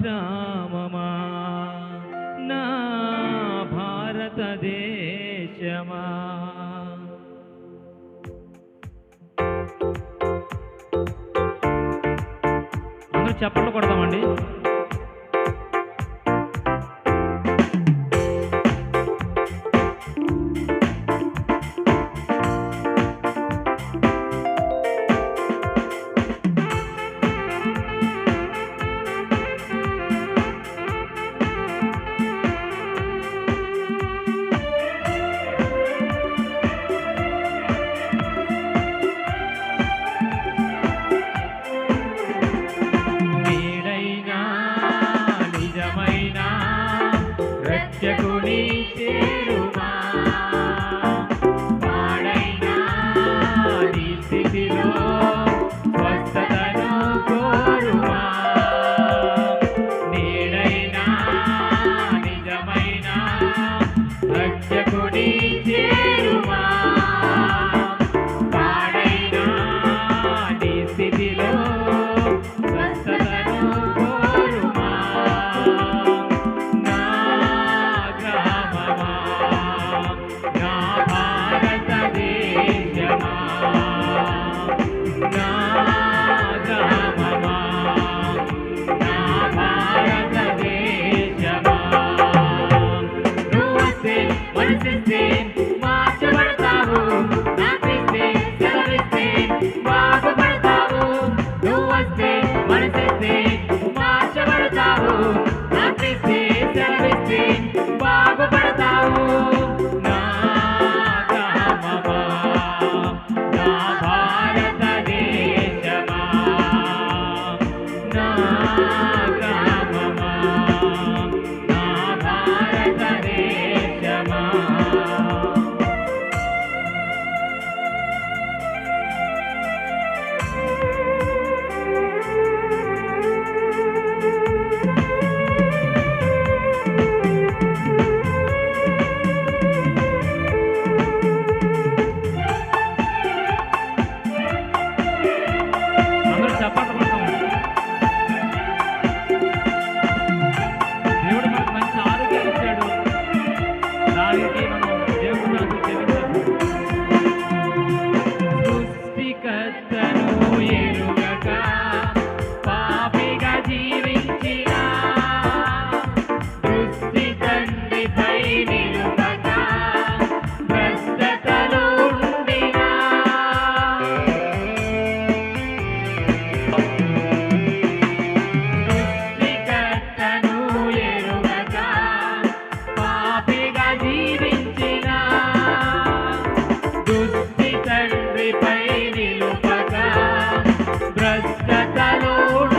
గ్రామమా నా భారతదేశమా అందరూ చప్పట్లు కొడదామండి You. salud.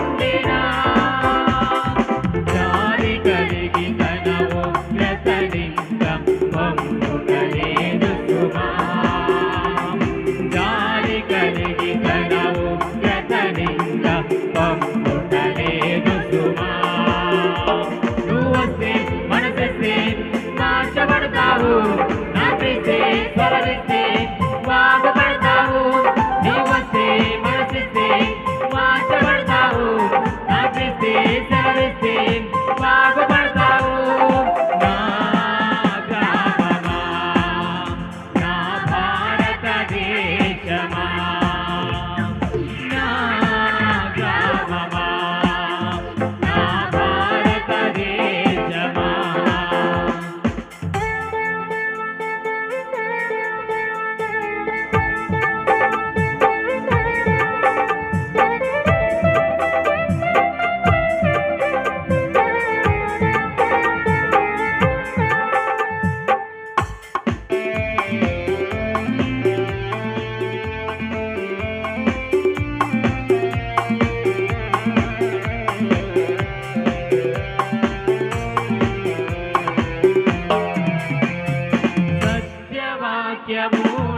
que é amor.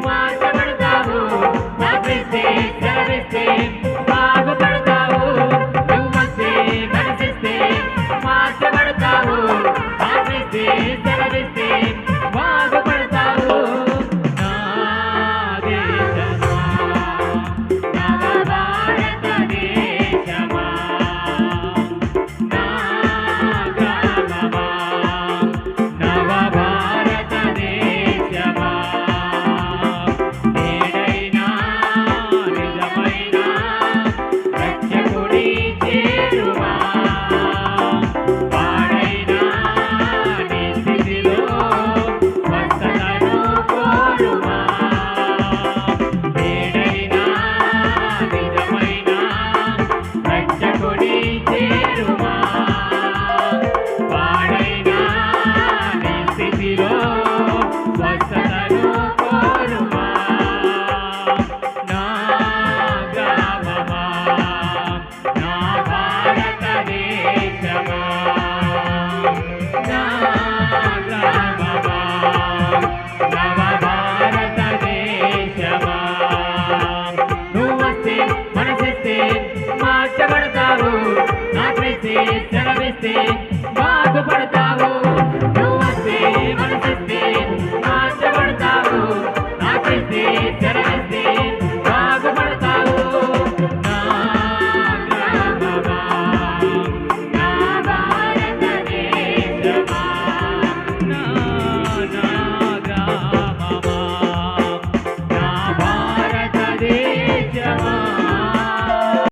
Come on, come on. క్రీస్తే సెలవిస్తే బాగుపడతావు.